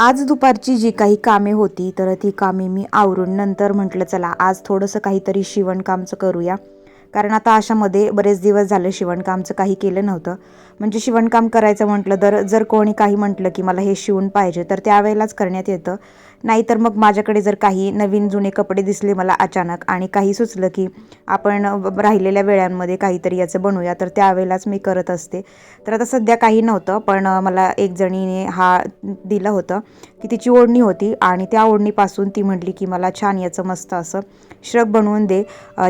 आज दुपारची जी काही कामे होती तर ती कामे मी आवरून नंतर म्हटलं चला आज थोडंसं काहीतरी शिवणकामचं करूया. कारण आता अशामध्ये बरेच दिवस झाले शिवणकामचं काही केलं नव्हतं. म्हणजे शिवणकाम करायचं म्हटलं तर जर कोणी काही म्हटलं की मला हे शिवून पाहिजे तर त्यावेळेलाच करण्यात येतं. नाहीतर मग माझ्याकडे जर काही नवीन जुने कपडे दिसले मला अचानक आणि काही सुचलं की आपण राहिलेल्या वेळांमध्ये काहीतरी याचं बनवूया तर त्यावेळेलाच मी करत असते. तर आता सध्या काही नव्हतं पण मला एक जणीने हा दिलं होतं की तिची ओढणी होती आणि त्या ओढणीपासून ती म्हटली की मला छान याचं मस्त असं श्रग बनवून दे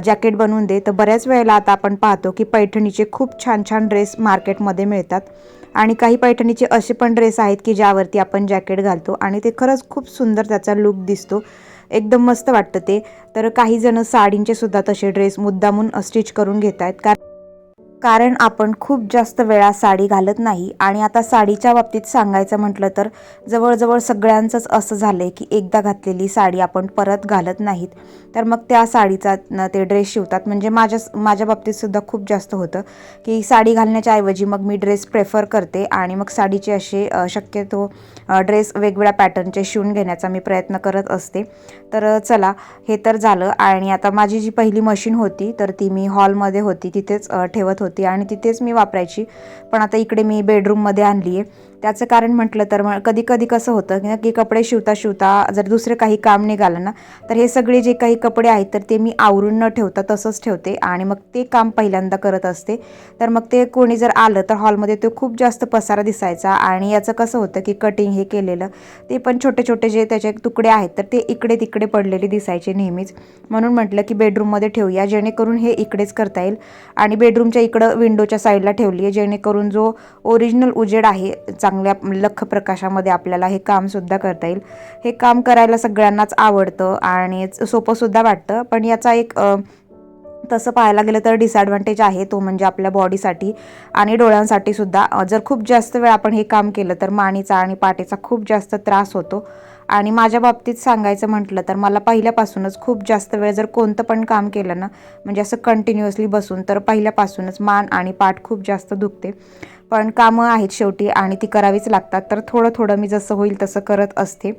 जॅकेट बनवून दे. तर बऱ्याच वेळेला आता आपण पाहतो की पैठणीचे खूप छान छान ड्रेस मार्केटमध्ये मिळतात. आणि काही पैठणीचे असे पण ड्रेस आहेत की ज्यावरती आपण जॅकेट घालतो आणि ते खरंच खूप सुंदर त्याचा लुक दिसतो. एकदम मस्त वाटतं ते. तर काही जण साडींचे सुद्धा तसे ड्रेस मुद्दामून स्टिच करून घेत आहेत कारण कारण आपण खूप जास्त वेळा साडी घालत नाही. आणि आता साडीच्या बाबतीत सांगायचं म्हटलं तर जवळजवळ सगळ्यांचंच असं झालं आहे की एकदा घातलेली साडी आपण परत घालत नाहीत. तर मग त्या साडीचा ते ड्रेस शिवतात. म्हणजे माझ्या माझ्या बाबतीतसुद्धा खूप जास्त होतं की साडी घालण्याच्या ऐवजी मग मी ड्रेस प्रेफर करते आणि मग साडीचे असे शक्यतो ड्रेस वेगवेगळ्या पॅटर्नचे शिवून घेण्याचा मी प्रयत्न करत असते. तर चला हे तर झालं. आणि आता माझी जी पहिली मशीन होती तर ती मी हॉलमध्ये होती. तिथेच ठेवत होती. आणि तिथेच मी वापरायची. पण आता इकडे मी बेडरूममध्ये आणली आहे त्याचं कारण म्हटलं तर मग कधी कधी कसं होतं की- की कपडे शिवता शिवता जर दुसरं काही काम निघालं ना तर हे सगळे जे काही कपडे आहेत तर ते मी आवरून न ठेवता तसंच ठेवते आणि मग ते काम पहिल्यांदा करत असते. तर मग ते कोणी जर आलं तर हॉलमध्ये तो खूप जास्त पसारा दिसायचा आणि याचं कसं होतं की कटिंग हे केलेलं ते पण छोटे छोटे जे त्याचे तुकडे आहेत तर ते इकडे तिकडे पडलेले दिसायचे नेहमीच. म्हणून म्हटलं की बेडरूममध्ये ठेवूया जेणेकरून हे इकडेच करता येईल. आणि बेडरूमच्या इकडं विंडोच्या साईडला ठेवली आहे जेणेकरून जो ओरिजिनल उजेड आहे चा चांगल्या लख प्रकाशामध्ये आपल्याला हे कामसुद्धा करता येईल. हे काम करायला सगळ्यांनाच आवडतं आणि सोपंसुद्धा वाटतं. पण याचा एक तसं पाहायला गेलं तर डिसॲडव्हान्टेज आहे. तो म्हणजे आपल्या बॉडीसाठी आणि डोळ्यांसाठी सुद्धा. जर खूप जास्त वेळ आपण हे काम केलं तर मानेचा आणि पाठीचा खूप जास्त त्रास होतो. आणि माझ्या बाबतीत सांगायचं म्हटलं तर मला पहिल्यापासूनच खूप जास्त वेळ जर कोणतं पण काम केलं ना म्हणजे असं कंटिन्युअसली बसून तर पहिल्यापासूनच मान आणि पाठ खूप जास्त दुखते. पण कामं आहेत शेवटी आणि ती करावीच लागतात तर थोडं थोडं मी जसं होईल तसं करत असते.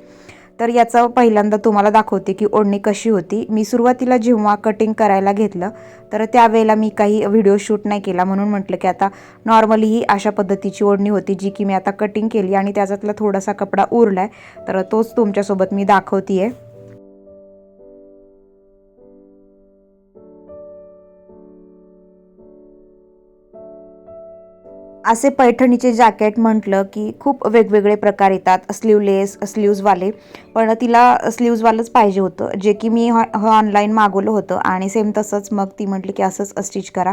तर याचं पहिल्यांदा तुम्हाला दाखवते की ओढणी कशी होती. मी सुरुवातीला जेव्हा कटिंग करायला घेतलं तर त्यावेळेला मी काही व्हिडिओ शूट नाही केला म्हणून म्हटलं की आता नॉर्मली ही अशा पद्धतीची ओढणी होती जी की मी आता कटिंग केली आणि त्याच्यातला थोडासा कपडा उरला आहे तर तोच तुमच्यासोबत मी दाखवते आहे असे पैठणीचे जॅकेट म्हटलं की खूप वेगवेगळे प्रकार येतात. स्लीवलेस स्लीव्जवाले पण तिला स्लीव्जवालंच पाहिजे होतं. जे की मी ऑनलाईन मागवलं होतं आणि सेम तसंच मग ती म्हटली की असंच स्टिच करा.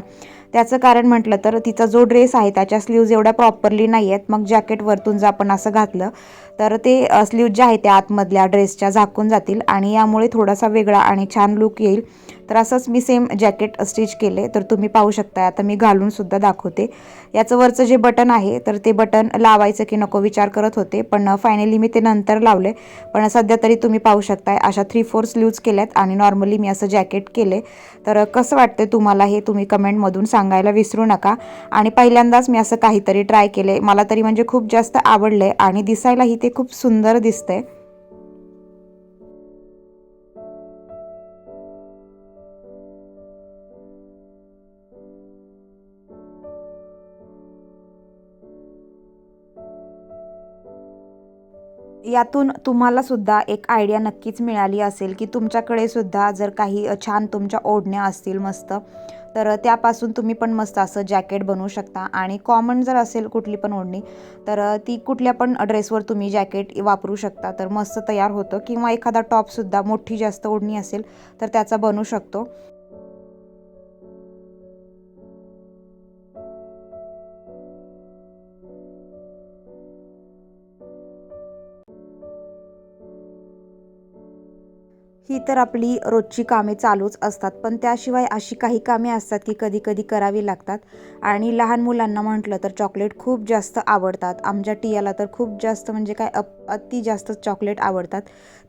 त्याचं कारण म्हटलं तर तिचा जो ड्रेस आहे त्याच्या स्लीव्ज एवढ्या प्रॉपरली नाही आहेत मग जॅकेट वरतून जर आपण असं घातलं तर ते स्लीव्ज ज्या आहेत त्या आतमधल्या ड्रेसच्या झाकून जातील आणि यामुळे थोडासा वेगळा आणि छान लुक येईल. तर असंच मी सेम जॅकेट स्टिच केले तर तुम्ही पाहू शकता आता मी घालून सुद्धा दाखवते. याचं वरचं जे बटन आहे तर ते बटन लावायचं की नको विचार करत होते पण फायनली मी ते नंतर लावले. पण सध्या तरी तुम्ही पाहू शकताय अशा थ्री फोर स्लीव्ज केल्यात आणि नॉर्मली मी असं जॅकेट केले. तर कसं वाटतं तुम्हाला हे तुम्ही कमेंटमधून सांगायला विसरू नका. आणि पहिल्यांदाच मी असं काहीतरी ट्राय केले. मला तरी म्हणजे खूप जास्त आवडले आणि दिसायलाही ते खूप सुंदर दिसतंय. यातून तुम्हाला सुद्धा एक आयडिया नक्कीच मिळाली असेल की तुमच्याकडे सुद्धा जर काही छान तुमच्या ओढण्या असतील मस्त तर त्यापासून तुम्ही पण मस्त असं जॅकेट बनवू शकता. आणि कॉमन जर असेल कुठली पण ओढणी तर ती कुठल्या पण ड्रेसवर तुम्ही जॅकेट वापरू शकता. तर मस्त तयार होतं. किंवा एखादा टॉपसुद्धा मोठी जास्त ओढणी असेल तर त्याचा बनू शकतो. ही तर आपली रोजची कामे चालूच असतात पण त्याशिवाय अशी काही कामे असतात की कधी कधी करावी लागतात. आणि लहान मुलांना म्हटलं तर चॉकलेट खूप जास्त आवडतात. आमच्या टियाला तर खूप जास्त म्हणजे काय अप अति जास्त चॉकलेट आवडतात.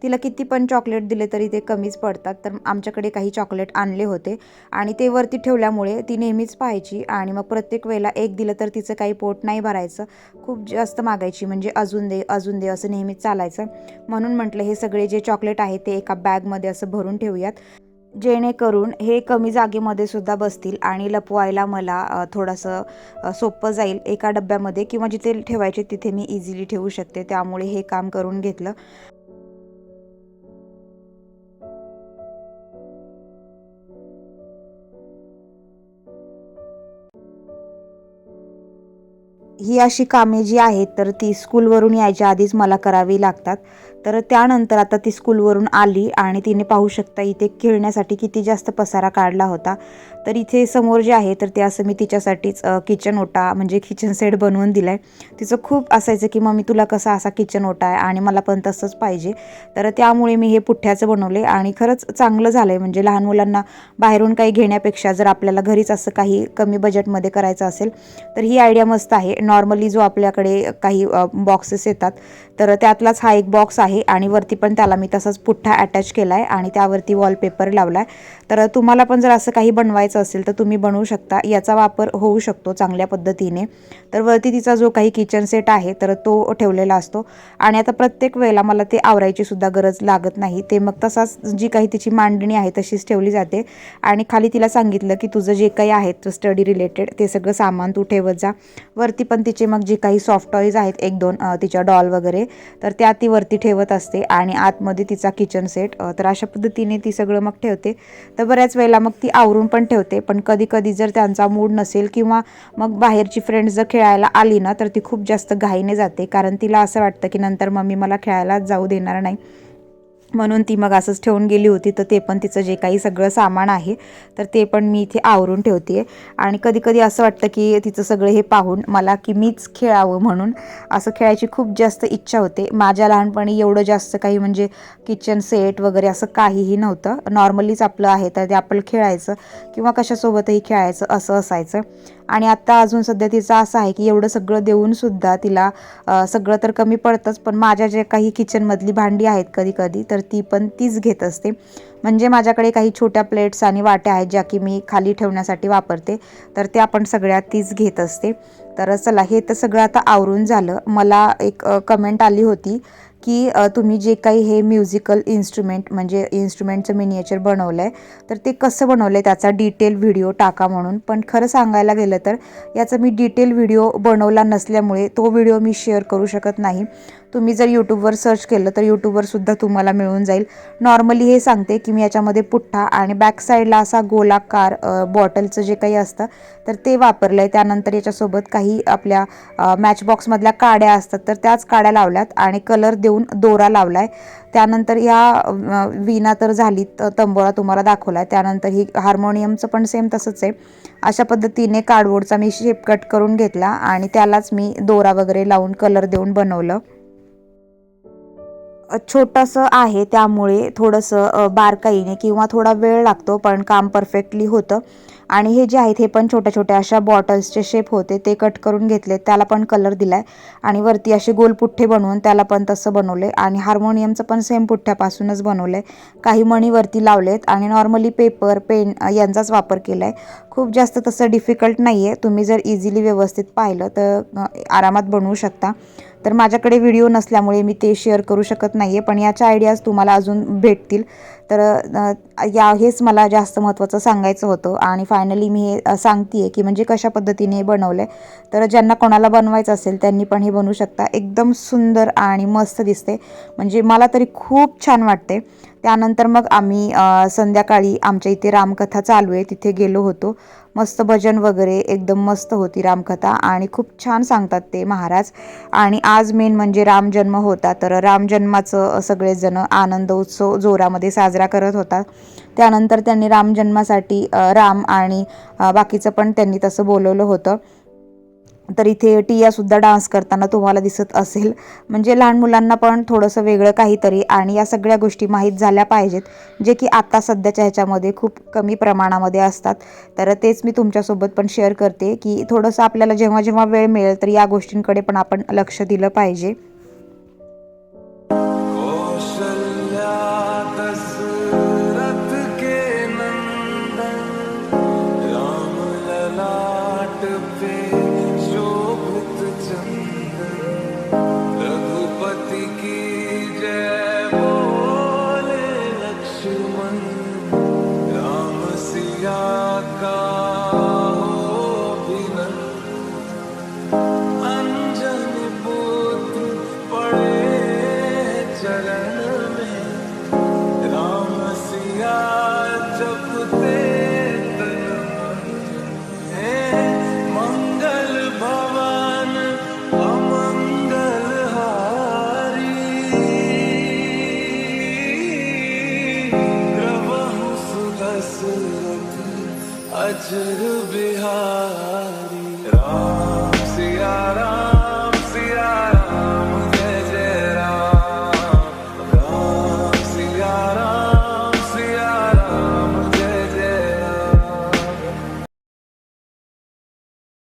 तिला किती पण चॉकलेट दिले तरी ते कमीच पडतात. तर आमच्याकडे काही चॉकलेट आणले होते आणि ते वरती ठेवल्यामुळे ती नेहमीच पाहायची आणि मग प्रत्येक वेळेला एक दिलं तर तिचं काही पोट नाही भरायचं. खूप जास्त मागायची म्हणजे अजून दे अजून दे असं नेहमीच चालायचं. म्हणून म्हटलं हे सगळे जे चॉकलेट आहे ते एका बॅग बॅगमध्ये असं भरून ठेवूयात. जेणेकरून हे कमी जागेमध्ये सुद्धा बसतील आणि लपवायला मला थोडंसं सोपं जाईल एका डब्यामध्ये किंवा जिथे ठेवायचे तिथे मी इझिली ठेवू शकते. त्यामुळे हे काम करून घेतलं. ही अशी कामे जी आहेत तर ती स्कूलवरून यायच्या आधीच मला करावी लागतात. तर त्यानंतर आता ती स्कूलवरून आली आणि तिने पाहू शकता इथे खेळण्यासाठी किती जास्त पसारा काढला होता. तर इथे समोर जे आहे तर ते असं मी तिच्यासाठीच किचन ओटा म्हणजे किचन सेट बनवून दिला आहे तिचं खूप असायचं की मम्मी तुला कसा असा किचन ओटा आहे आणि मला पण तसंच पाहिजे. तर त्यामुळे मी हे पुठ्ठ्याचं बनवले आणि खरंच चांगलं झालं आहे म्हणजे लहान मुलांना बाहेरून काही घेण्यापेक्षा जर आपल्याला घरीच असं काही कमी बजेटमध्ये करायचं असेल तर ही आयडिया मस्त आहे. नॉर्मली जो आपल्याकडे काही बॉक्सेस येतात तर त्यातलाच हा एक बॉक्स आहे आणि वरती पण त्याला मी तसाच पुठ्ठा अटॅच केला आहे आणि त्यावरती वॉलपेपर लावला आहे तर तुम्हाला पण जर असं काही बनवायचं असेल तर तुम्ही बनवू शकता. याचा वापर होऊ शकतो चांगल्या पद्धतीने. तर वरती तिचा जो काही किचन सेट आहे तर तो ठेवलेला असतो. आणि आता प्रत्येक वेळेला मला ते आवरायची सुद्धा गरज लागत नाही. ते मग तसाच जी काही तिची मांडणी आहे तशीच ठेवली जाते. आणि खाली तिला सांगितलं की तुझं जे काही आहे स्टडी रिलेटेड ते सगळं सामान तू ठेवत जा. वरती पण तिचे मग जे काही सॉफ्ट टॉईज आहेत एक दोन तिच्या डॉल वगैरे तर त्या ती वरती ठेवत असते आणि आतमध्ये तिचा किचन सेट तर अशा पद्धतीने ती सगळं मग ठेवते. तर बऱ्याच वेळेला मग ती आवरून पण ठेवते पण कधी कधी जर त्यांचा मूड नसेल किंवा मग बाहेरची फ्रेंड्स जर खेळायला आली ना तर ती खूप जास्त घाईने जाते कारण तिला असं वाटतं की नंतर मम्मी मला खेळायला जाऊ देणार नाही. म्हणून ती मग असंच ठेवून गेली होती. तर ते पण तिचं जे काही सगळं सामान आहे तर ते पण मी इथे आवरून ठेवते. आहे आणि कधी कधी असं वाटतं की तिचं सगळं हे पाहून मला की मीच खेळावं म्हणून असं खेळायची खूप जास्त इच्छा होते. माझ्या लहानपणी एवढं जास्त काही म्हणजे किचन सेट वगैरे असं काहीही नव्हतं. नॉर्मलीच आपलं आहे तर ते आपलं खेळायचं किंवा कशासोबतही खेळायचं असं असायचं. आणि आत्ता अजून सध्या तिचं असं आहे की एवढं सगळं देऊनसुद्धा तिला सगळं तर कमी पडतंच पण माझ्या जे काही किचनमधली भांडी आहेत कधी कधी तर तर ती पण तीच घेत असते. म्हणजे माझ्याकडे काही छोट्या प्लेट्स आणि वाट्या आहेत ज्या की मी खाली ठेवण्यासाठी वापरते. तर त्या आपण सगळ्या तीच घेत असते. तर चला हे तर सगळं आता आवरून झालं. मला एक कमेंट आली होती. की तुम्ही जे काही हे म्युझिकल इन्स्ट्रुमेंट म्हणजे इन्स्ट्रुमेंटचं मिनिएचर बनवलं आहे तर ते कसं बनवलं आहे त्याचा डिटेल व्हिडिओ टाका म्हणून. पण खरं सांगायला गेलं तर याचा मी डिटेल व्हिडिओ बनवला नसल्यामुळे तो व्हिडिओ मी शेअर करू शकत नाही. तुम्ही जर यूट्यूबवर सर्च केलं तर यूट्यूबवरसुद्धा तुम्हाला मिळून जाईल. नॉर्मली हे सांगते की मी याच्यामध्ये पुठ्ठा आणि बॅकसाईडला असा गोलाकार बॉटलचं जे काही असतं तर ते वापरलं आहे त्यानंतर याच्यासोबत काही आपल्या मॅचबॉक्समधल्या काड्या असतात तर त्याच काड्या लावल्यात आणि कलर देऊ देऊन दोरा लावला आहे त्यानंतर या अ, वीणा तर झाली तंबोरा तुम्हाला दाखवला आहे त्यानंतर ही हार्मोनियमचं पण सेम तसंच आहे. अशा पद्धतीने कार्डबोर्डचा मी शेप कट करून घेतला आणि त्यालाच मी दोरा वगैरे लावून कलर देऊन बनवलं. छोटंसं आहे त्यामुळे थोडंसं बारकाईने किंवा थोडा वेळ लागतो पण काम परफेक्टली होतं. आणि हे जे आहेत हे पण छोट्या छोट्या अशा बॉटल्सचे शेप होते ते कट करून घेतले त्याला पण कलर दिला आहे आणि वरती असे गोल पुठ्ठे बनवून त्याला पण तसं बनवले. आणि हार्मोनियमचं पण सेम पुठ्ठ्यापासूनच बनवलं. आहे काही मणी वरती लावलेत आणि नॉर्मली पेपर पेन यांचाच वापर केला आहे खूप जास्त तसं डिफिकल्ट नाही आहे तुम्ही जर इझिली व्यवस्थित पाहिलं तर आरामात बनवू शकता. तर माझ्याकडे व्हिडिओ नसल्यामुळे मी ते शेअर करू शकत नाही आहे पण याच्या आयडियाज तुम्हाला अजून भेटतील. तर या हेच मला जास्त महत्त्वाचं सांगायचं होतं. आणि फायनली मी हे सांगते आहे की म्हणजे कशा पद्धतीने हे बनवलं आहे तर ज्यांना कोणाला बनवायचं असेल त्यांनी पण हे बनवू शकता. एकदम सुंदर आणि मस्त दिसते. म्हणजे मला तरी खूप छान वाटते. त्यानंतर मग आम्ही संध्याकाळी आमच्या इथे रामकथा चालू आहे. तिथे गेलो होतो. मस्त भजन वगैरे एकदम मस्त होती रामकथा आणि खूप छान सांगतात ते महाराज. आणि आज मेन म्हणजे रामजन्म होता तर रामजन्माचं सगळेजण आनंद उत्सव जोरामध्ये साजरा करत होता. त्यानंतर त्यांनी रामजन्मासाठी राम आणि बाकीचं पण त्यांनी तसं बोलवलं होतं. तर इथे टियासुद्धा डान्स करताना तुम्हाला दिसत असेल. म्हणजे लहान मुलांना पण थोडंसं वेगळं काहीतरी आणि या सगळ्या गोष्टी माहीत झाल्या पाहिजेत जे की आत्ता सध्याच्या ह्याच्यामध्ये खूप कमी प्रमाणामध्ये असतात. तर तेच मी तुमच्यासोबत पण शेअर करते की थोडंसं आपल्याला जेव्हा जेव्हा वेळ मिळेल तर या गोष्टींकडे पण आपण लक्ष दिलं पाहिजे. hazırım Acılı bir halim Ram ziyara